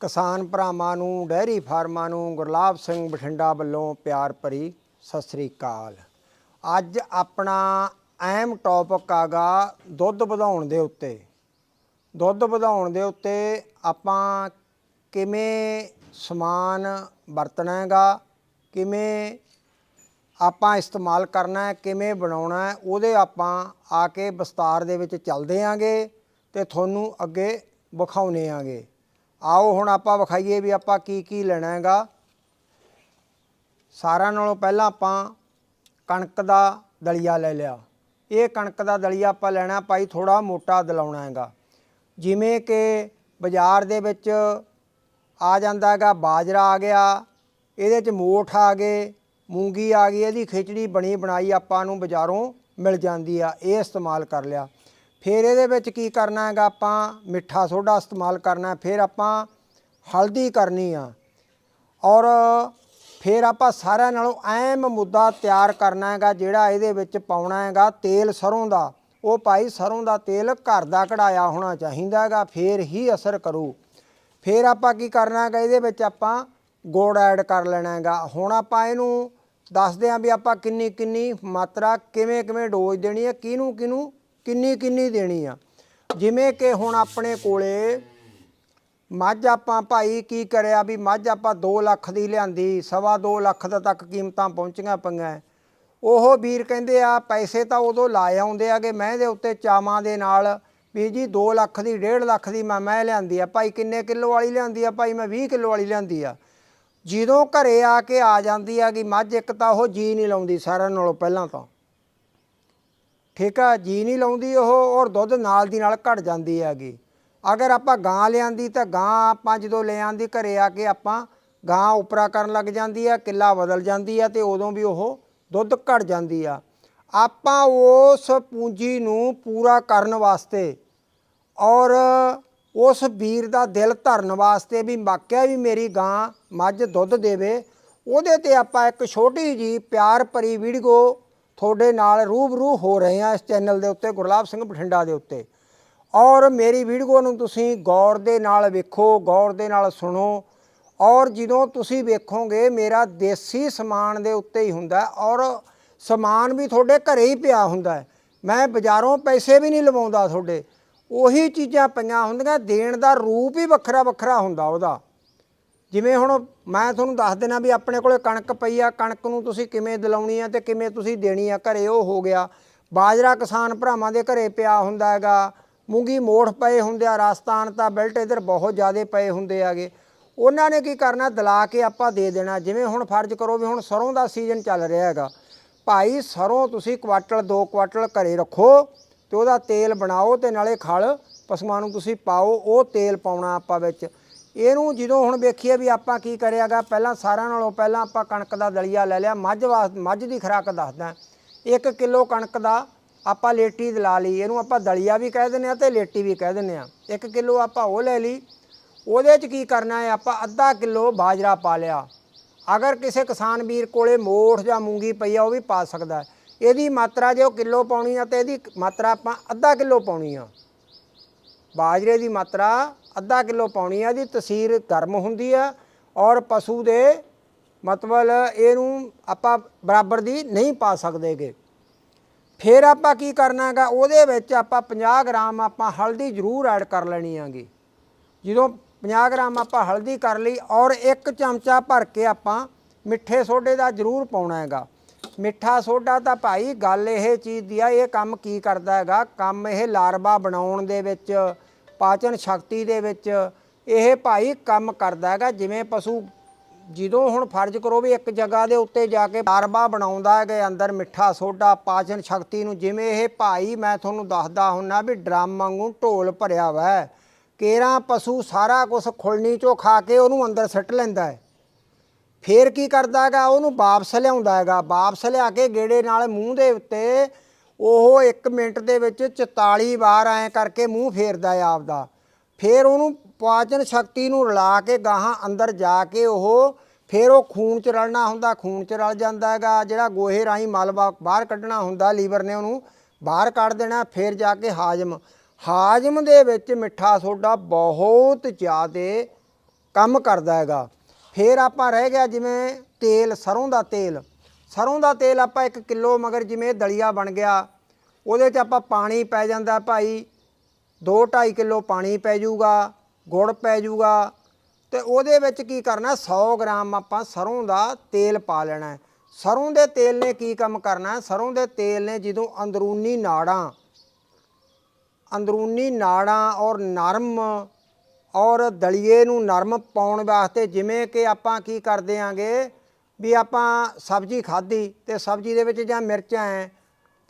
ਕਿਸਾਨ ਭਰਾਵਾਂ ਨੂੰ ਡੈਰੀ ਫਾਰਮਾਂ ਨੂੰ ਗੁਰਲਾਬ ਸਿੰਘ ਬਠਿੰਡਾ ਵੱਲੋਂ ਪਿਆਰ ਭਰੀ ਸਤਿ ਸ੍ਰੀ ਅਕਾਲ। ਅੱਜ ਆਪਣਾ ਅਹਿਮ ਟੌਪਿਕ ਆਗਾ ਦੁੱਧ ਵਧਾਉਣ ਦੇ ਉੱਤੇ। ਦੁੱਧ ਵਧਾਉਣ ਦੇ ਉੱਤੇ ਆਪਾਂ ਕਿਵੇਂ ਸਮਾਨ ਵਰਤਣਾ ਹੈਗਾ, ਕਿਵੇਂ ਆਪਾਂ ਇਸਤੇਮਾਲ ਕਰਨਾ ਹੈ, ਕਿਵੇਂ ਬਣਾਉਣਾ ਹੈ, ਉਹਦੇ ਆਪਾਂ ਆ ਕੇ ਵਿਸਤਾਰ ਦੇ ਵਿੱਚ ਚੱਲਦੇ ਆਂਗੇ ਤੇ ਤੁਹਾਨੂੰ ਅੱਗੇ ਵਿਖਾਉਨੇ ਆਂਗੇ। ਆਓ ਹੁਣ ਆਪਾਂ ਵਿਖਾਈਏ ਵੀ ਆਪਾਂ ਕੀ ਕੀ ਲੈਣਾ ਹੈਗਾ। ਸਾਰਿਆਂ ਨਾਲੋਂ ਪਹਿਲਾਂ ਆਪਾਂ ਕਣਕ ਦਾ ਦਲੀਆ ਲੈ ਲਿਆ। ਇਹ ਕਣਕ ਦਾ ਦਲੀਆ ਆਪਾਂ ਲੈਣਾ ਭਾਈ ਥੋੜਾ ਮੋਟਾ ਦਲਾਉਣਾ ਹੈਗਾ। ਜਿਵੇਂ ਕਿ ਬਾਜ਼ਾਰ ਦੇ ਵਿੱਚ ਆ ਜਾਂਦਾ ਹੈਗਾ, ਬਾਜਰਾ ਆ ਗਿਆ, ਇਹਦੇ ਚ ਮੋਠ ਆ ਗਏ, ਮੂੰਗੀ ਆ ਗਈ, ਇਹਦੀ ਖਿਚੜੀ ਬਣੀ ਬਣਾਈ ਆਪਾਂ ਨੂੰ ਬਾਜ਼ਾਰੋਂ ਮਿਲ ਜਾਂਦੀ ਆ, ਇਹ ਇਸਤੇਮਾਲ ਕਰ ਲਿਆ। ਫਿਰ ਇਹਦੇ ਵਿੱਚ ਕੀ ਕਰਨਾ ਹੈਗਾ? ਆਪਾਂ ਮਿੱਠਾ ਸੋਡਾ ਇਸਤੇਮਾਲ ਕਰਨਾ ਫਿਰ ਆਪਾਂ ਹਲਦੀ ਕਰਨੀ ਆ। ਔਰ ਫਿਰ ਆਪਾਂ ਸਾਰਿਆਂ ਨਾਲੋਂ ਅਹਿਮ ਮੁੱਦਾ ਤਿਆਰ ਕਰਨਾ ਹੈਗਾ, ਜਿਹੜਾ ਇਹਦੇ ਵਿੱਚ ਪਾਉਣਾ ਹੈਗਾ ਤੇਲ ਸਰੋਂ ਦਾ। ਉਹ ਭਾਈ ਸਰੋਂ ਦਾ ਤੇਲ ਘਰ ਦਾ ਕਢਾਇਆ ਹੋਣਾ ਚਾਹੀਦਾ ਹੈਗਾ, ਫਿਰ ਹੀ ਅਸਰ ਕਰੂ। ਫਿਰ ਆਪਾਂ ਕੀ ਕਰਨਾ ਹੈਗਾ? ਇਹਦੇ ਵਿੱਚ ਆਪਾਂ ਗੁੜ ਐਡ ਕਰ ਲੈਣਾ ਹੈਗਾ। ਹੁਣ ਆਪਾਂ ਇਹਨੂੰ ਦੱਸਦੇ ਆਂ ਵੀ ਆਪਾਂ ਕਿੰਨੀ ਕਿੰਨੀ ਮਾਤਰਾ ਕਿਵੇਂ ਕਿਵੇਂ ਡੋਜ਼ ਦੇਣੀ ਹੈ ਕਿਹਨੂੰ ਕਿਹਨੂੰ ਕਿੰਨੀ ਕਿੰਨੀ ਦੇਣੀ ਆ। ਜਿਵੇਂ ਕਿ ਹੁਣ ਆਪਣੇ ਕੋਲੇ ਮੱਝ ਆਪਾਂ ਭਾਈ ਕੀ ਕਰਿਆ ਵੀ ਮੱਝ ਆਪਾਂ 2 ਲੱਖ ਦੀ ਲਿਆਂਦੀ, ਸਵਾ 2 ਲੱਖ ਦਾ ਤੱਕ ਕੀਮਤਾਂ ਪਹੁੰਚੀਆਂ ਪਈਆਂ। ਉਹ ਵੀਰ ਕਹਿੰਦੇ ਆ, ਪੈਸੇ ਤਾਂ ਉਦੋਂ ਲਾਏ ਆਉਂਦੇ ਆਗੇ ਮੈਂ ਦੇ ਉੱਤੇ ਚਾਵਾਂ ਦੇ ਨਾਲ ਵੀ ਜੀ 2 ਲੱਖ ਦੀ 1.5 ਲੱਖ ਦੀ ਮੈਂ ਮੈਂ ਲਿਆਂਦੀ ਆ। ਭਾਈ ਕਿੰਨੇ ਕਿਲੋ ਵਾਲੀ ਲਿਆਂਦੀ ਆ? ਭਾਈ ਮੈਂ 20 ਕਿਲੋ ਵਾਲੀ ਲਿਆਂਦੀ ਆ। ਜਦੋਂ ਘਰੇ ਆ ਕੇ ਆ ਜਾਂਦੀ ਆ ਕਿ ਮੱਝ ਇੱਕ ਤਾਂ ਉਹ ਜੀ ਨਹੀਂ ਲਾਉਂਦੀ ਸਾਰਿਆਂ ਨਾਲੋਂ ਪਹਿਲਾਂ ਤਾਂ। ਠੀਕ ਆ ਜੀ ਨਹੀਂ ਲਾਉਂਦੀ ਉਹ, ਔਰ ਦੁੱਧ ਨਾਲ ਦੀ ਨਾਲ ਘਟ ਜਾਂਦੀ ਹੈਗੀ। ਅਗਰ ਆਪਾਂ ਗਾਂ ਲਿਆਂਦੀ ਤਾਂ ਗਾਂ ਆਪਾਂ ਜਦੋਂ ਲੈ ਆਂਦੀ, ਘਰੇ ਆ ਕੇ ਆਪਾਂ ਗਾਂ ਉਪਰਾ ਕਰਨ ਲੱਗ ਜਾਂਦੀ ਆ, ਕਿੱਲਾ ਬਦਲ ਜਾਂਦੀ ਆ ਤੇ ਉਦੋਂ ਵੀ ਉਹ ਦੁੱਧ ਘਟ ਜਾਂਦੀ ਆ। ਆਪਾਂ ਉਸ ਪੂੰਜੀ ਨੂੰ ਪੂਰਾ ਕਰਨ ਵਾਸਤੇ ਔਰ ਉਸ ਵੀਰ ਦਾ ਦਿਲ ਧਰਨ ਵਾਸਤੇ ਵੀ ਵਾਕਿਆ ਵੀ ਮੇਰੀ ਗਾਂ ਮੱਝ ਦੁੱਧ ਦੇਵੇ, ਉਹਦੇ ਤੇ ਆਪਾਂ ਇੱਕ ਛੋਟੀ ਜੀ ਪਿਆਰ ਭਰੀ ਵੀਡੀਓ ਤੁਹਾਡੇ ਨਾਲ ਰੂਬਰੂ ਹੋ ਰਹੇ ਹਾਂ ਇਸ ਚੈਨਲ ਦੇ ਉੱਤੇ, ਗੁਰਲਾਬ ਸਿੰਘ ਬਠਿੰਡਾ ਦੇ ਉੱਤੇ। ਔਰ ਮੇਰੀ ਵੀਡੀਓ ਨੂੰ ਤੁਸੀਂ ਗੌਰ ਦੇ ਨਾਲ ਵੇਖੋ, ਗੌਰ ਦੇ ਨਾਲ ਸੁਣੋ। ਔਰ ਜਦੋਂ ਤੁਸੀਂ ਵੇਖੋਗੇ, ਮੇਰਾ ਦੇਸੀ ਸਮਾਨ ਦੇ ਉੱਤੇ ਹੀ ਹੁੰਦਾ ਔਰ ਸਮਾਨ ਵੀ ਤੁਹਾਡੇ ਘਰੇ ਹੀ ਪਿਆ ਹੁੰਦਾ ਮੈਂ ਬਾਜ਼ਾਰੋਂ ਪੈਸੇ ਵੀ ਨਹੀਂ ਲਵਾਉਂਦਾ ਤੁਹਾਡੇ। ਉਹੀ ਚੀਜ਼ਾਂ ਪਈਆਂ ਹੁੰਦੀਆਂ, ਦੇਣ ਦਾ ਰੂਪ ਹੀ ਵੱਖਰਾ ਵੱਖਰਾ ਹੁੰਦਾ ਉਹਦਾ। ਜਿਵੇਂ ਹੁਣ ਮੈਂ ਤੁਹਾਨੂੰ ਦੱਸ ਦੇਣਾ ਵੀ ਆਪਣੇ ਕੋਲੇ ਕਣਕ ਪਈ ਆ, ਕਣਕ ਨੂੰ ਤੁਸੀਂ ਕਿਵੇਂ ਦਿਲਾਉਣੀ ਆ ਤੇ ਕਿਵੇਂ ਤੁਸੀਂ ਦੇਣੀ ਆ, ਘਰੇ ਉਹ ਹੋ ਗਿਆ। ਬਾਜਰਾ ਕਿਸਾਨ ਭਰਾਵਾਂ ਦੇ ਘਰੇ ਪਿਆ ਹੁੰਦਾ ਹੈਗਾ, ਮੂੰਗੀ ਮੋੜ ਪਏ ਹੁੰਦੇ ਆ, ਰਾਜਸਥਾਨ ਤਾਂ ਬੈਲਟ ਇਧਰ ਬਹੁਤ ਜ਼ਿਆਦੇ ਪਏ ਹੁੰਦੇ ਆਗੇ ਉਹਨਾਂ ਨੇ ਕੀ ਕਰਨਾ, ਦਿਲਾ ਕੇ ਆਪਾਂ ਦੇ ਦੇਣਾ। ਜਿਵੇਂ ਹੁਣ ਫਰਜ਼ ਕਰੋ ਵੀ ਹੁਣ ਸਰੋਂ ਦਾ ਸੀਜ਼ਨ ਚੱਲ ਰਿਹਾ ਹੈਗਾ। ਭਾਈ ਸਰੋਂ ਤੁਸੀਂ ਕੁਆਟਲ, ਦੋ ਕੁਆਟਲ ਘਰੇ ਰੱਖੋ ਤੇ ਉਹਦਾ ਤੇਲ ਬਣਾਓ ਤੇ ਨਾਲੇ ਖਲ ਪਸ਼ੂਆਂ ਨੂੰ ਤੁਸੀਂ ਪਾਓ, ਉਹ ਤੇਲ ਪਾਉਣਾ ਆਪਾਂ ਵਿੱਚ। ਇਹਨੂੰ ਜਦੋਂ ਹੁਣ ਵੇਖੀਏ ਵੀ ਆਪਾਂ ਕੀ ਕਰਿਆਗਾ, ਪਹਿਲਾਂ ਸਾਰਿਆਂ ਨਾਲੋਂ ਪਹਿਲਾਂ ਆਪਾਂ ਕਣਕ ਦਾ ਦਲੀਆ ਲੈ ਲਿਆ, ਮੱਝ ਵਾਸ ਮੱਝ ਦੀ ਖੁਰਾਕ ਦੱਸਦਾ। 1 ਕਿਲੋ ਕਣਕ ਦਾ ਆਪਾਂ ਲੇਟੀ ਲਾ ਲਈ, ਇਹਨੂੰ ਆਪਾਂ ਦਲੀਆ ਵੀ ਕਹਿ ਦਿੰਦੇ ਆ ਤੇ ਲੇਟੀ ਵੀ ਕਹਿ ਦਿੰਦੇ ਆ 1 ਕਿਲੋ ਆਪਾਂ ਉਹ ਲੈ ਲਈ, ਉਹਦੇ 'ਚ ਕੀ ਕਰਨਾ ਹੈ, ਆਪਾਂ ਅੱਧਾ ਕਿਲੋ ਬਾਜਰਾ ਪਾ ਲਿਆ। ਅਗਰ ਕਿਸੇ ਕਿਸਾਨ ਵੀਰ ਕੋਲੇ ਮੋਠ ਜਾਂ ਮੂੰਗੀ ਪਈ ਆ, ਉਹ ਵੀ ਪਾ ਸਕਦਾ ਇਹਦੀ ਮਾਤਰਾ ਜੇ ਉਹ ਕਿਲੋ ਪਾਉਣੀ ਆ ਤੇ ਇਹਦੀ ਮਾਤਰਾ ਆਪਾਂ ਅੱਧਾ ਕਿਲੋ ਪਾਉਣੀ ਆ। ਬਾਜਰੇ ਦੀ ਮਾਤਰਾ ਅੱਧਾ ਕਿਲੋ ਪਾਉਣੀ ਆ ਇਹਦੀ ਤਸੀਰ ਗਰਮ ਹੁੰਦੀ ਆ ਔਰ ਪਸ਼ੂ ਦੇ ਮਤਲਬ ਇਹਨੂੰ ਆਪਾਂ ਬਰਾਬਰ ਦੀ ਨਹੀਂ ਪਾ ਸਕਦੇਗੇ। ਫਿਰ ਆਪਾਂ ਕੀ ਕਰਨਾ ਹੈਗਾ, ਉਹਦੇ ਵਿੱਚ ਆਪਾਂ 50 ਗ੍ਰਾਮ ਆਪਾਂ ਹਲਦੀ ਜ਼ਰੂਰ ਐਡ ਕਰ ਲੈਣੀ ਆਗੀ ਜਦੋਂ 50 ਗ੍ਰਾਮ ਆਪਾਂ ਹਲਦੀ ਕਰ ਲਈ ਔਰ ਇੱਕ ਚਮਚਾ ਭਰ ਕੇ ਆਪਾਂ ਮਿੱਠੇ ਸੋਡੇ ਦਾ ਜ਼ਰੂਰ ਪਾਉਣਾ ਹੈਗਾ। ਮਿੱਠਾ ਸੋਡਾ ਤਾਂ ਭਾਈ ਗੱਲ ਇਹ ਚੀਜ਼ ਦੀ ਆ, ਇਹ ਕੰਮ ਕੀ ਕਰਦਾ ਹੈਗਾ, ਕੰਮ ਇਹ ਲਾਰਵਾ ਬਣਾਉਣ ਦੇ ਵਿੱਚ ਪਾਚਨ ਸ਼ਕਤੀ ਦੇ ਵਿੱਚ ਇਹ ਭਾਈ ਕੰਮ ਕਰਦਾ ਹੈਗਾ, ਜਿਵੇਂ ਪਸ਼ੂ ਜਦੋਂ ਹੁਣ ਫਰਜ਼ ਕਰੋ ਵੀ ਇੱਕ ਜਗ੍ਹਾ ਦੇ ਉੱਤੇ ਜਾ ਕੇ ਲਾਰਵਾ ਬਣਾਉਂਦਾ ਹੈਗਾ, ਅੰਦਰ ਮਿੱਠਾ ਸੋਡਾ, ਪਾਚਨ ਸ਼ਕਤੀ ਨੂੰ, ਜਿਵੇਂ ਇਹ ਭਾਈ ਮੈਂ ਤੁਹਾਨੂੰ ਦੱਸਦਾ ਹੁੰਨਾ ਵੀ ਡਰਮ ਵਾਂਗੂ ਢੋਲ ਭਰਿਆ ਵਾ ਹੈ। ਪਸ਼ੂ ਸਾਰਾ ਕੁਝ ਖੁਲਣੀ ਚੋਂ ਖਾ ਕੇ ਉਹਨੂੰ ਅੰਦਰ ਸੱਟ ਲੈਂਦਾ ਹੈ ਫੇਰ ਕੀ ਕਰਦਾ ਹੈਗਾ, ਉਹਨੂੰ ਵਾਪਸ ਲਿਆਉਂਦਾ ਹੈਗਾ, ਵਾਪਸ ਲਿਆ ਕੇ ਗੇੜੇ ਨਾਲ ਮੂੰਹ ਦੇ ਉੱਤੇ ਉਹ 1 ਮਿੰਟ ਦੇ ਵਿੱਚ 44 ਵਾਰ ਐ ਕਰਕੇ ਮੂੰਹ ਫੇਰਦਾ ਹੈ ਆਪਦਾ। ਫੇਰ ਉਹਨੂੰ ਪਾਚਨ ਸ਼ਕਤੀ ਨੂੰ ਰਲਾ ਕੇ ਗਾਹਾਂ ਅੰਦਰ ਜਾ ਕੇ ਉਹ ਫੇਰ ਉਹ ਖੂਨ ਚ ਰਲਣਾ ਹੁੰਦਾ, ਖੂਨ ਚ ਰਲ ਜਾਂਦਾ ਹੈਗਾ, ਜਿਹੜਾ ਗੋਹੇ ਰਾਹੀਂ ਮਲ ਬਾ- ਬਾਹਰ ਕੱਢਣਾ ਹੁੰਦਾ, ਲੀਵਰ ਨੇ ਉਹਨੂੰ ਬਾਹਰ ਕੱਢ ਦੇਣਾ, ਫੇਰ ਜਾ ਕੇ ਹਾਜਮ। ਹਾਜਮ ਦੇ ਵਿੱਚ ਮਿੱਠਾ ਸੋਡਾ ਬਹੁਤ ਜ਼ਿਆਦੇ ਕੰਮ ਕਰਦਾ ਹੈਗਾ। ਫਿਰ ਆਪਾਂ ਰਹਿ ਗਿਆ ਜਿਵੇਂ ਤੇਲ, ਸਰੋਂ ਦਾ ਤੇਲ। ਸਰੋਂ ਦਾ ਤੇਲ ਆਪਾਂ 1 ਕਿਲੋ ਮਗਰ ਜਿਵੇਂ ਦਲੀਆ ਬਣ ਗਿਆ, ਉਹਦੇ 'ਚ ਆਪਾਂ ਪਾਣੀ ਪੈ ਜਾਂਦਾ ਭਾਈ 2.5 ਕਿਲੋ ਪਾਣੀ ਪੈ ਜਾਊਗਾ, ਗੁੜ ਪੈ ਜਾਊਗਾ, ਤੇ ਉਹਦੇ ਵਿੱਚ ਕੀ ਕਰਨਾ 100 ਗ੍ਰਾਮ ਆਪਾਂ ਸਰੋਂ ਦਾ ਤੇਲ ਪਾ ਲੈਣਾ ਹੈ। ਸਰੋਂ ਦੇ ਤੇਲ ਨੇ ਕੀ ਕੰਮ ਕਰਨਾ ਹੈ? ਸਰੋਂ ਦੇ ਤੇਲ ਨੇ ਜਦੋਂ ਅੰਦਰੂਨੀ ਨਾੜਾਂ ਅੰਦਰੂਨੀ ਨਾੜਾਂ ਔਰ ਨਰਮ ਔਰ ਦਲੀਏ ਨੂੰ ਨਰਮ ਪਾਉਣ ਵਾਸਤੇ ਜਿਵੇਂ ਕਿ ਆਪਾਂ ਕੀ ਕਰਦੇ ਆਂਗੇ ਵੀ ਆਪਾਂ ਸਬਜ਼ੀ ਖਾਧੀ ਤੇ ਸਬਜ਼ੀ ਦੇ ਵਿੱਚ ਜਾਂ ਮਿਰਚਾਂ ਹੈ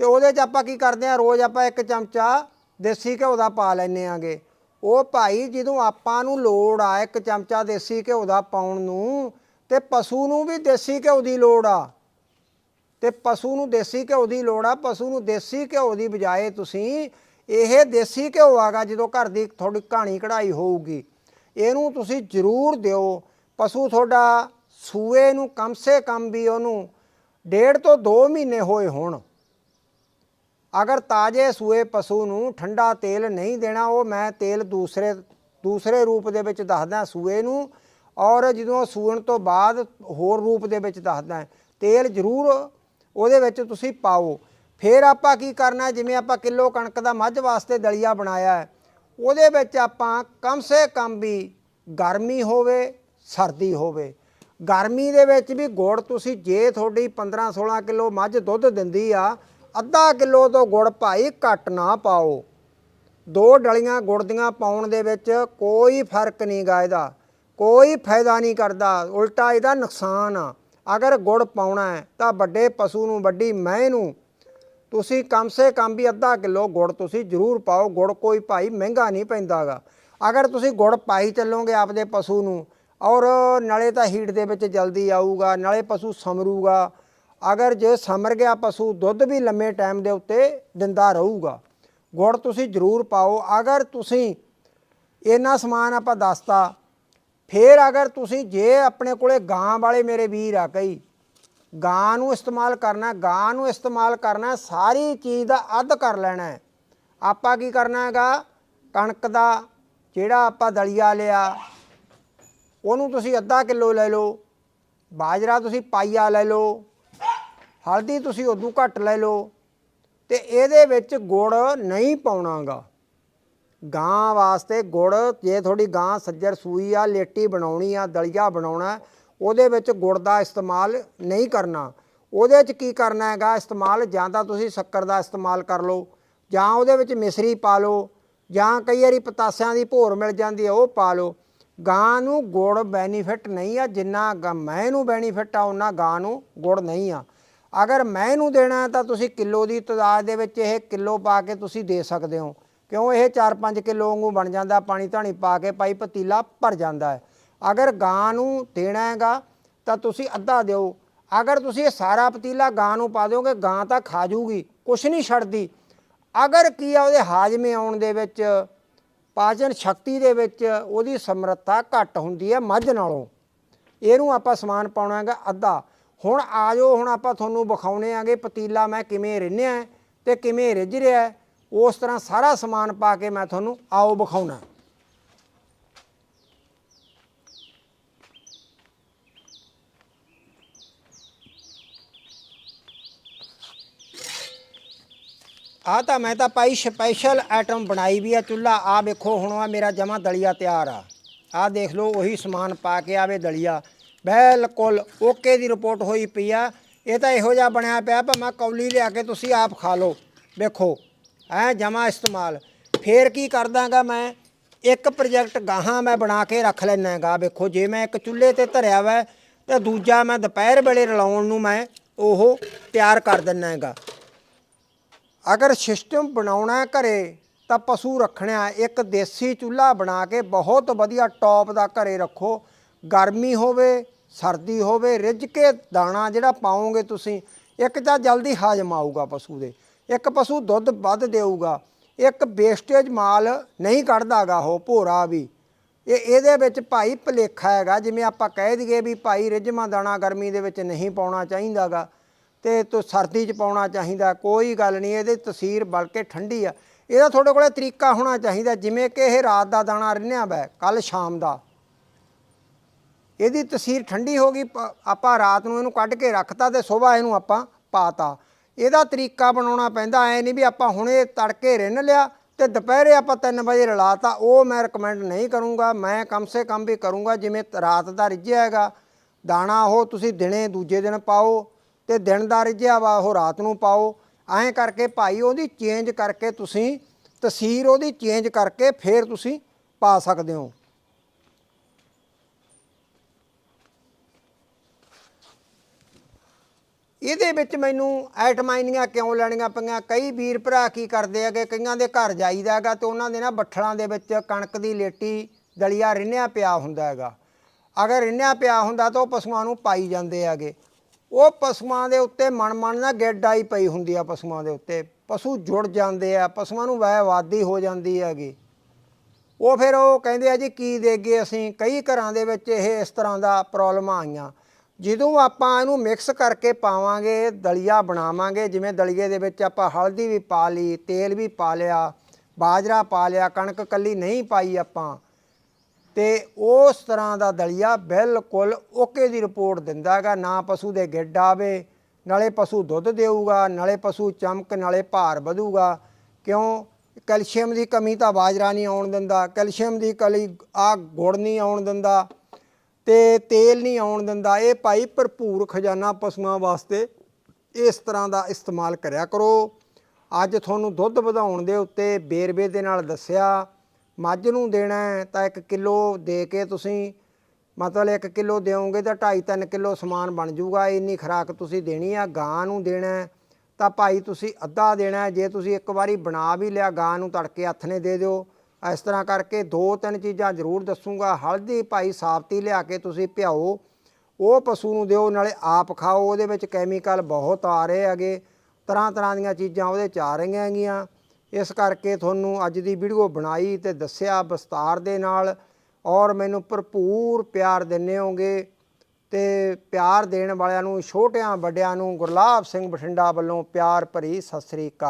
ਤੇ ਉਹਦੇ 'ਚ ਆਪਾਂ ਕੀ ਕਰਦੇ ਆ, ਰੋਜ਼ ਆਪਾਂ ਇੱਕ ਚਮਚਾ ਦੇਸੀ ਘਿਓ ਦਾ ਪਾ ਲੈਨੇ ਆਂਗੇ। ਉਹ ਭਾਈ ਜਦੋਂ ਆਪਾਂ ਨੂੰ ਲੋੜ ਆ ਇੱਕ ਚਮਚਾ ਦੇਸੀ ਘਿਓ ਦਾ ਪਾਉਣ ਨੂੰ, ਤੇ ਪਸ਼ੂ ਨੂੰ ਵੀ ਦੇਸੀ ਘਿਓ ਦੀ ਲੋੜ ਆ। ਤੇ ਪਸ਼ੂ ਨੂੰ ਦੇਸੀ ਘਿਓ ਦੀ ਲੋੜ ਆ, ਪਸ਼ੂ ਨੂੰ ਦੇਸੀ ਘਿਓ ਦੀ ਬਜਾਏ ਤੁਸੀਂ ਇਹ ਦੇਸੀ ਘਿਓ ਆਗਾ ਜਦੋਂ ਘਰ ਦੀ ਤੁਹਾਡੀ ਕਹਾਣੀ ਕਢਾਈ ਹੋਊਗੀ। ਇਹਨੂੰ ਤੁਸੀਂ ਜ਼ਰੂਰ ਦਿਓ। ਪਸ਼ੂ ਤੁਹਾਡਾ ਸੂਏ ਨੂੰ ਕਮ ਸੇ ਕਮ ਵੀ ਉਹਨੂੰ ਡੇਢ ਤੋਂ 2 ਮਹੀਨੇ ਹੋਏ ਹੋਣ। ਅਗਰ ਤਾਜ਼ੇ ਸੂਏ ਪਸ਼ੂ ਨੂੰ ਠੰਡਾ ਤੇਲ ਨਹੀਂ ਦੇਣਾ, ਉਹ ਮੈਂ ਤੇਲ ਦੂਸਰੇ ਦੂਸਰੇ ਰੂਪ ਦੇ ਵਿੱਚ ਦੱਸਦਾ ਸੂਏ ਨੂੰ ਔਰ ਜਦੋਂ ਸੂਣ ਤੋਂ ਬਾਅਦ ਹੋਰ ਰੂਪ ਦੇ ਵਿੱਚ ਦੱਸਦਾ, ਤੇਲ ਜ਼ਰੂਰ ਉਹਦੇ ਵਿੱਚ ਤੁਸੀਂ ਪਾਓ। ਫਿਰ ਆਪਾਂ ਕੀ ਕਰਨਾ, ਜਿਵੇਂ ਆਪਾਂ ਕਿਲੋ ਕਣਕ ਦਾ ਮੱਝ ਵਾਸਤੇ ਦਲੀਆ ਬਣਾਇਆ ਹੈ ਉਹਦੇ ਵਿੱਚ ਆਪਾਂ ਕਮ ਸੇ ਕਮ ਵੀ ਗਰਮੀ ਹੋਵੇ, ਸਰਦੀ ਹੋਵੇ ਗਰਮੀ ਦੇ ਵਿੱਚ ਵੀ ਗੁੜ ਤੁਸੀਂ ਜੇ ਤੁਹਾਡੀ 15 16 ਕਿਲੋ ਮੱਝ ਦੁੱਧ ਦਿੰਦੀ ਆ, ਅੱਧਾ ਕਿਲੋ ਤੋਂ ਗੁੜ ਭਾਈ ਘੱਟ ਨਾ ਪਾਓ। ਦੋ ਡਲੀਆਂ ਗੁੜ ਦੀਆਂ ਪਾਉਣ ਦੇ ਵਿੱਚ ਕੋਈ ਫ਼ਰਕ ਨਹੀਂ ਗਾ ਇਹਦਾ, ਕੋਈ ਫਾਇਦਾ ਨਹੀਂ ਕਰਦਾ, ਉਲਟਾ ਇਹਦਾ ਨੁਕਸਾਨ ਆ। ਅਗਰ ਗੁੜ ਪਾਉਣਾ ਹੈ ਤਾਂ ਵੱਡੇ ਪਸ਼ੂ ਨੂੰ, ਵੱਡੀ ਮੈਂ ਨੂੰ ਤੁਸੀਂ ਕਮ ਸੇ ਕਮ ਵੀ ਅੱਧਾ ਕਿਲੋ ਗੁੜ ਤੁਸੀਂ ਜ਼ਰੂਰ ਪਾਓ, ਗੁੜ ਕੋਈ ਭਾਈ ਮਹਿੰਗਾ ਨਹੀਂ ਪੈਂਦਾਗਾ। ਅਗਰ ਤੁਸੀਂ ਗੁੜ ਪਾਈ ਚੱਲੋਗੇ ਆਪਦੇ ਪਸ਼ੂ ਨੂੰ ਔਰ ਨਾਲੇ ਤਾਂ ਹੀਟ ਦੇ ਵਿੱਚ ਜਲਦੀ ਆਊਗਾ, ਨਾਲੇ ਪਸ਼ੂ ਸਮਰੂਗਾ। ਅਗਰ ਜੇ ਸਮਰ ਗਿਆ ਪਸ਼ੂ, ਦੁੱਧ ਵੀ ਲੰਮੇ ਟਾਈਮ ਦੇ ਉੱਤੇ ਦਿੰਦਾ ਰਹੂਗਾ। ਗੁੜ ਤੁਸੀਂ ਜ਼ਰੂਰ ਪਾਓ। ਅਗਰ ਤੁਸੀਂ ਇਹਨਾਂ ਸਮਾਨ ਆਪਾਂ ਦੱਸਤਾ, ਫਿਰ ਅਗਰ ਤੁਸੀਂ ਜੇ ਆਪਣੇ ਕੋਲੇ ਗਾਂ ਵਾਲੇ ਮੇਰੇ ਵੀਰ ਆ ਕਈ, ਗਾਂ ਨੂੰ ਇਸਤੇਮਾਲ ਕਰਨਾ, ਗਾਂ ਨੂੰ ਇਸਤੇਮਾਲ ਕਰਨਾ, ਸਾਰੀ ਚੀਜ਼ ਦਾ ਅੱਧ ਕਰ ਲੈਣਾ ਹੈ। ਆਪਾਂ ਕੀ ਕਰਨਾ ਹੈਗਾ? ਕਣਕ ਦਾ ਜਿਹੜਾ ਆਪਾਂ ਦਲੀਆ ਲਿਆ ਉਹਨੂੰ ਤੁਸੀਂ ਅੱਧਾ ਕਿਲੋ ਲੈ ਲਓ, ਬਾਜਰਾ ਤੁਸੀਂ ਪਾਈਆ ਲੈ ਲਓ, ਹਲਦੀ ਤੁਸੀਂ ਉਦੋਂ ਘੱਟ ਲੈ ਲਓ, ਤੇ ਇਹਦੇ ਵਿੱਚ ਗੁੜ ਨਹੀਂ ਪਾਉਣਾਗਾ। ਗਾਂ ਵਾਸਤੇ ਗੁੜ, ਜੇ ਤੁਹਾਡੀ ਗਾਂ ਸੱਜਰ ਸੂਈ ਆ, ਲੇਟੀ ਬਣਾਉਣੀ ਆ, ਦਲੀਆ ਬਣਾਉਣਾ, ਉਹਦੇ ਵਿੱਚ ਗੁੜ ਦਾ ਇਸਤੇਮਾਲ ਨਹੀਂ ਕਰਨਾ। ਉਹਦੇ 'ਚ ਕੀ ਕਰਨਾ ਹੈਗਾ? ਇਸਤੇਮਾਲ ਜਾਂ ਤਾਂ ਤੁਸੀਂ ਸ਼ੱਕਰ ਦਾ ਇਸਤੇਮਾਲ ਕਰ ਲਓ, ਜਾਂ ਉਹਦੇ ਵਿੱਚ ਮਿਸਰੀ ਪਾ ਲਓ, ਜਾਂ ਕਈ ਵਾਰੀ ਪਤਾਸਿਆਂ ਦੀ ਭੋਰ ਮਿਲ ਜਾਂਦੀ ਹੈ ਉਹ ਪਾ ਲਓ। ਗਾਂ ਨੂੰ ਗੁੜ ਬੈਨੀਫਿਟ ਨਹੀਂ ਆ, ਜਿੰਨਾ ਗ- ਮੈਂ ਨੂੰ ਬੈਨੀਫਿਟ ਆ ਉਹਨਾਂ ਗਾਂ ਨੂੰ ਗੁੜ ਨਹੀਂ ਆ। ਅਗਰ ਮੈਂ ਨੂੰ ਦੇਣਾ ਤਾਂ ਤੁਸੀਂ ਕਿਲੋ ਦੀ ਤਦਾਦ ਦੇ ਵਿੱਚ ਇਹ ਕਿਲੋ ਪਾ ਕੇ ਤੁਸੀਂ ਦੇ ਸਕਦੇ ਹੋ। ਕਿਉਂ? ਇਹ 4-5 ਕਿਲੋ ਵਾਂਗੂ ਬਣ ਜਾਂਦਾ ਪਾਣੀ ਧਾਣੀ ਪਾ ਕੇ ਪਾਈ ਪਤੀਲਾ ਭਰ ਜਾਂਦਾ ਹੈ। ਅਗਰ ਗਾਂ ਨੂੰ ਦੇਣਾ ਹੈਗਾ ਤਾਂ ਤੁਸੀਂ ਅੱਧਾ ਦਿਓ। ਅਗਰ ਤੁਸੀਂ ਇਹ ਸਾਰਾ ਪਤੀਲਾ ਗਾਂ ਨੂੰ ਪਾ ਦਿਓਗੇ, ਗਾਂ ਤਾਂ ਖਾ ਜੂਗੀ, ਕੁਛ ਨਹੀਂ ਛੱਡਦੀ। ਅਗਰ ਕੀ ਆ, ਉਹਦੇ ਹਾਜ਼ਮੇ ਆਉਣ ਦੇ ਵਿੱਚ ਪਾਚਨ ਸ਼ਕਤੀ ਦੇ ਵਿੱਚ ਉਹਦੀ ਸਮਰੱਥਾ ਘੱਟ ਹੁੰਦੀ ਹੈ ਮੱਝ ਨਾਲੋਂ। ਇਹਨੂੰ ਆਪਾਂ ਸਮਾਨ ਪਾਉਣਾ ਹੈਗਾ ਅੱਧਾ। ਹੁਣ ਆ ਜਾਓ, ਹੁਣ ਆਪਾਂ ਤੁਹਾਨੂੰ ਵਿਖਾਉਣੇ ਆਗੇ ਪਤੀਲਾ ਮੈਂ ਕਿਵੇਂ ਰਿੰਨਿਆ ਹੈ ਤੇ ਕਿਵੇਂ ਰਿੱਝ ਰਿਹਾ ਉਸ ਤਰ੍ਹਾਂ ਸਾਰਾ ਸਮਾਨ ਪਾ ਕੇ ਮੈਂ ਤੁਹਾਨੂੰ ਆਓ ਵਿਖਾਉਣਾ। ਆ ਤਾਂ ਮੈਂ ਤਾਂ ਭਾਈ ਸਪੈਸ਼ਲ ਆਈਟਮ ਬਣਾਈ ਵੀ ਆ ਚੁੱਲਾ ਆ ਵੇਖੋ, ਹੁਣ ਆ ਮੇਰਾ ਜਮਾ ਦਲੀਆ ਤਿਆਰ ਆ। ਆ ਦੇਖ ਲਓ, ਉਹੀ ਸਮਾਨ ਪਾ ਕੇ ਆਵੇ ਦਲੀਆ। ਬਿਲਕੁਲ ਓਕੇ ਦੀ ਰਿਪੋਰਟ ਹੋਈ ਪਈ ਆ। ਇਹ ਤਾਂ ਇਹੋ ਜਿਹਾ ਬਣਿਆ ਪਿਆ, ਭਾਵੇਂ ਕੌਲੀ ਲਿਆ ਕੇ ਤੁਸੀਂ ਆਪ ਖਾ ਲਓ। ਵੇਖੋ, ਐ ਜਮਾ ਇਸਤੇਮਾਲ। ਫੇਰ ਕੀ ਕਰਦਾਗਾ ਮੈਂ? ਇੱਕ ਪ੍ਰੋਜੈਕਟ ਗਾਹਾਂ ਮੈਂ ਬਣਾ ਕੇ ਰੱਖ ਲੈਣਾ ਹੈਗਾ ਵੇਖੋ, ਜੇ ਮੈਂ ਇੱਕ ਚੁੱਲ੍ਹੇ ਤੇ ਧਰਿਆ ਵਾ, ਤੇ ਦੂਜਾ ਮੈਂ ਦੁਪਹਿਰ ਵੇਲੇ ਰਲਾਉਣ ਨੂੰ ਮੈਂ ਉਹ ਤਿਆਰ ਕਰ ਦਿੰਨਾ ਹੈਗਾ ਅਗਰ ਸਿਸਟਮ ਬਣਾਉਣਾ ਹੈ ਘਰੇ, ਤਾਂ ਪਸ਼ੂ ਰੱਖਣਾ ਇੱਕ ਦੇਸੀ ਚੁੱਲ੍ਹਾ ਬਣਾ ਕੇ ਬਹੁਤ ਵਧੀਆ ਟੌਪ ਦਾ ਘਰੇ ਰੱਖੋ। ਗਰਮੀ ਹੋਵੇ, ਸਰਦੀ ਹੋਵੇ, ਰਿੱਝ ਕੇ ਦਾਣਾ ਜਿਹੜਾ ਪਾਓਗੇ ਤੁਸੀਂ, ਇੱਕ ਤਾਂ ਜਲਦੀ ਹਾਜ਼ਮ ਆਊਗਾ ਪਸ਼ੂ ਦੇ। ਇੱਕ ਪਸ਼ੂ ਦੁੱਧ ਵੱਧ ਦੇਊਗਾ। ਇੱਕ ਵੇਸਟੇਜ ਮਾਲ ਨਹੀਂ ਕੱਢਦਾਗਾ ਉਹ ਭੋਰਾ ਵੀ। ਇਹ ਇਹਦੇ ਵਿੱਚ ਭਾਈ ਭਲੇਖਾ ਹੈਗਾ, ਜਿਵੇਂ ਆਪਾਂ ਕਹਿ ਦਈਏ ਵੀ ਭਾਈ ਰਿੱਝਵਾਂ ਦਾਣਾ ਗਰਮੀ ਦੇ ਵਿੱਚ ਨਹੀਂ ਪਾਉਣਾ ਚਾਹੀਦਾਗਾ। ਤੇ ਤੋ ਸਰਦੀ 'ਚ ਪਾਉਣਾ ਚਾਹੀਦਾ, ਕੋਈ ਗੱਲ ਨਹੀਂ, ਇਹਦੀ ਤਸੀਰ ਬਲਕਿ ਠੰਡੀ ਆ। ਇਹਦਾ ਤੁਹਾਡੇ ਕੋਲੇ ਤਰੀਕਾ ਹੋਣਾ ਚਾਹੀਦਾ, ਜਿਵੇਂ ਕਿ ਇਹ ਰਾਤ ਦਾ ਦਾਣਾ ਰਿੰਨਿਆ ਵੈ ਕੱਲ ਸ਼ਾਮ ਦਾ। ਇਹਦੀ ਤਸੀਰ ਠੰਡੀ ਹੋ ਗਈ ਆਪਾਂ ਰਾਤ ਨੂੰ ਇਹਨੂੰ ਕੱਢ ਕੇ ਰੱਖਤਾ ਤੇ ਸਵੇਰ ਇਹਨੂੰ ਆਪਾਂ ਪਾਤਾ। ਇਹਦਾ ਤਰੀਕਾ ਬਣਾਉਣਾ ਪੈਂਦਾ, ਐ ਨਹੀਂ ਵੀ ਆਪਾਂ ਹੁਣੇ ਤੜਕੇ ਰਿੰਨ ਲਿਆ ਤੇ ਦੁਪਹਿਰੇ ਆਪਾਂ 3 ਵਜੇ ਰਲਾਤਾ ਉਹ ਮੈਂ ਰეკਮੈਂਡ ਨਹੀਂ ਕਰੂੰਗਾ, ਮੈਂ ਕਮ ਸੇ ਕਮ ਵੀ ਕਰੂੰਗਾ, ਜਿਵੇਂ ਰਾਤ ਦਾ ਰਿੱਝਿਆ ਹੈਗਾ। ਦਾਣਾ ਉਹ ਤੁਸੀਂ ਦਿਨੇ ਦੂਜੇ ਦਿਨ ਪਾਓ ਤੇ ਦਿਨ ਦਾ ਰਿੱਝਿਆ ਵਾ, ਉਹ ਰਾਤ ਨੂੰ ਪਾਓ। ਐਂ ਕਰਕੇ ਭਾਈ ਉਹਦੀ ਚੇਂਜ ਕਰਕੇ ਤੁਸੀਂ ਤਸੀਰ ਉਹਦੀ ਚੇਂਜ ਕਰਕੇ ਫੇਰ ਤੁਸੀਂ ਪਾ ਸਕਦੇ ਹੋ। ਇਹਦੇ ਵਿੱਚ ਮੈਨੂੰ ਐਟਮਾਈਨੀਆਂ ਕਿਉਂ ਲੈਣੀਆਂ ਪਈਆਂ? ਕਈ ਵੀਰ ਭਰਾ ਕੀ ਕਰਦੇ ਹੈਗੇ? ਕਈਆਂ ਦੇ ਘਰ ਜਾਈਦਾ ਹੈਗਾ ਤੇ ਉਹਨਾਂ ਦੇ ਨਾ ਬੱਠਲਾਂ ਦੇ ਵਿੱਚ ਕਣਕ ਦੀ ਲੇਟੀ ਦਲੀਆ ਰਿੰਨਿਆ ਪਿਆ ਹੁੰਦਾ ਹੈਗਾ। ਅਗਰ ਰਿੰਨਿਆ ਪਿਆ ਹੁੰਦਾ ਤਾਂ ਉਹ ਪਸ਼ੂਆਂ ਨੂੰ ਪਾਈ ਜਾਂਦੇ ਹੈਗੇ। ਉਹ ਪਸ਼ੂਆਂ ਦੇ ਉੱਤੇ ਮਨ ਮਨ ਨਾ ਗਿੱਡ ਆਈ ਪਈ ਹੁੰਦੀ ਆ ਪਸ਼ੂਆਂ ਦੇ ਉੱਤੇ। ਪਸ਼ੂ ਜੁੜ ਜਾਂਦੇ ਆ, ਪਸ਼ੂਆਂ ਨੂੰ ਵਾਦੀ ਹੋ ਜਾਂਦੀ ਹੈਗੀ। ਉਹ ਫਿਰ ਉਹ ਕਹਿੰਦੇ ਆ ਜੀ, ਕੀ ਦੇਗੇ ਅਸੀਂ? ਕਈ ਘਰਾਂ ਦੇ ਵਿੱਚ ਇਹ ਇਸ ਤਰ੍ਹਾਂ ਦਾ ਪ੍ਰੋਬਲਮ ਆਈਆਂ। ਜਦੋਂ ਆਪਾਂ ਇਹਨੂੰ ਮਿਕਸ ਕਰਕੇ ਪਾਵਾਂਗੇ, ਦਲੀਆ ਬਣਾਵਾਂਗੇ, ਜਿਵੇਂ ਦਲੀਏ ਦੇ ਵਿੱਚ ਆਪਾਂ ਹਲਦੀ ਵੀ ਪਾ ਲਈ, ਤੇਲ ਵੀ ਪਾ ਲਿਆ, ਬਾਜਰਾ ਪਾ ਲਿਆ, ਕਣਕ ਕੱਲੀ ਨਹੀਂ ਪਾਈ ਆਪਾਂ। ਤੇ ਉਸ ਤਰ੍ਹਾਂ ਦਾ ਦਲੀਆ ਬਿਲਕੁਲ ਓਕੇ ਦੀ ਰਿਪੋਰਟ ਦਿੰਦਾ ਹੈਗਾ। ਨਾ ਪਸ਼ੂ ਦੇ ਗਿੱਡ ਆਵੇ, ਨਾਲੇ ਪਸ਼ੂ ਦੁੱਧ ਦੇਊਗਾ, ਨਾਲੇ ਪਸ਼ੂ ਚਮਕ, ਨਾਲੇ ਭਾਰ ਵਧੂਗਾ। ਕਿਉਂ? ਕੈਲਸ਼ੀਅਮ ਦੀ ਕਮੀ ਤਾਂ ਬਾਜਰਾ ਨਹੀਂ ਆਉਣ ਦਿੰਦਾ। ਕੈਲਸ਼ੀਅਮ ਦੀ ਕਲੀ, ਆ ਗੁੜ ਨਹੀਂ ਆਉਣ ਦਿੰਦਾ ਤੇ ਤੇਲ ਨਹੀਂ ਆਉਣ ਦਿੰਦਾ। ਇਹ ਭਾਈ ਭਰਪੂਰ ਖਜ਼ਾਨਾ ਪਸ਼ੂਆਂ ਵਾਸਤੇ ਇਸ ਤਰ੍ਹਾਂ ਦਾ ਇਸਤੇਮਾਲ ਕਰਿਆ ਕਰੋ। ਅੱਜ ਤੁਹਾਨੂੰ ਦੁੱਧ ਵਧਾਉਣ ਦੇ ਉੱਤੇ ਬੇਰਵੇ ਦੇ ਨਾਲ ਦੱਸਿਆ ਮੱਝ ਨੂੰ ਦੇਣਾ ਤਾਂ 1 ਕਿਲੋ ਦੇ ਕੇ ਤੁਸੀਂ ਮਤਲਬ 1 ਕਿਲੋ ਦਿਓਗੇ ਤਾਂ 2.5 3 ਕਿਲੋ ਸਮਾਨ ਬਣ ਜਾਊਗਾ। ਇੰਨੀ ਖੁਰਾਕ ਤੁਸੀਂ ਦੇਣੀ ਆ, ਗਾਂ ਨੂੰ ਦੇਣਾ ਤਾਂ ਭਾਈ ਤੁਸੀਂ ਅੱਧਾ ਦੇਣਾ ਜੇ ਤੁਸੀਂ ਇੱਕ ਵਾਰੀ ਬਣਾ ਵੀ ਲਿਆ, ਗਾਂ ਨੂੰ ਤੜਕੇ ਹੱਥ ਨੇ ਦੇ ਦਿਓ। ਇਸ ਤਰ੍ਹਾਂ ਕਰਕੇ ਦੋ ਤਿੰਨ ਚੀਜ਼ਾਂ ਜ਼ਰੂਰ ਦੱਸੂਗਾ। ਹਲਦੀ ਭਾਈ ਸਾਬਤੀ ਲਿਆ ਕੇ ਤੁਸੀਂ ਭਿਆਓ, ਉਹ ਪਸ਼ੂ ਨੂੰ ਦਿਓ, ਨਾਲੇ ਆਪ ਖਾਓ। ਉਹਦੇ ਵਿੱਚ ਕੈਮੀਕਲ ਬਹੁਤ ਆ ਰਹੇ ਹੈਗੇ। ਤਰ੍ਹਾਂ ਤਰ੍ਹਾਂ ਦੀਆਂ ਚੀਜ਼ਾਂ ਉਹਦੇ ਚ ਆ ਰਹੀਆਂ ਹੈਗੀਆਂ। ਇਸ ਕਰਕੇ ਤੁਹਾਨੂੰ ਅੱਜ ਦੀ ਵੀਡੀਓ ਬਣਾਈ ਤੇ ਦੱਸਿਆ ਵਿਸਤਾਰ ਦੇ ਨਾਲ ਔਰ ਮੈਨੂੰ ਭਰਪੂਰ ਪਿਆਰ ਦਿੰਦੇ ਹੋਗੇ ਤੇ ਪਿਆਰ ਦੇਣ ਵਾਲਿਆਂ ਨੂੰ, ਛੋਟਿਆਂ ਵੱਡਿਆਂ ਨੂੰ ਗੁਰਲਾਬ ਸਿੰਘ ਬਠਿੰਡਾ ਵੱਲੋਂ ਪਿਆਰ ਭਰੀ ਸਤਿ ਸ੍ਰੀ ਅਕਾਲ।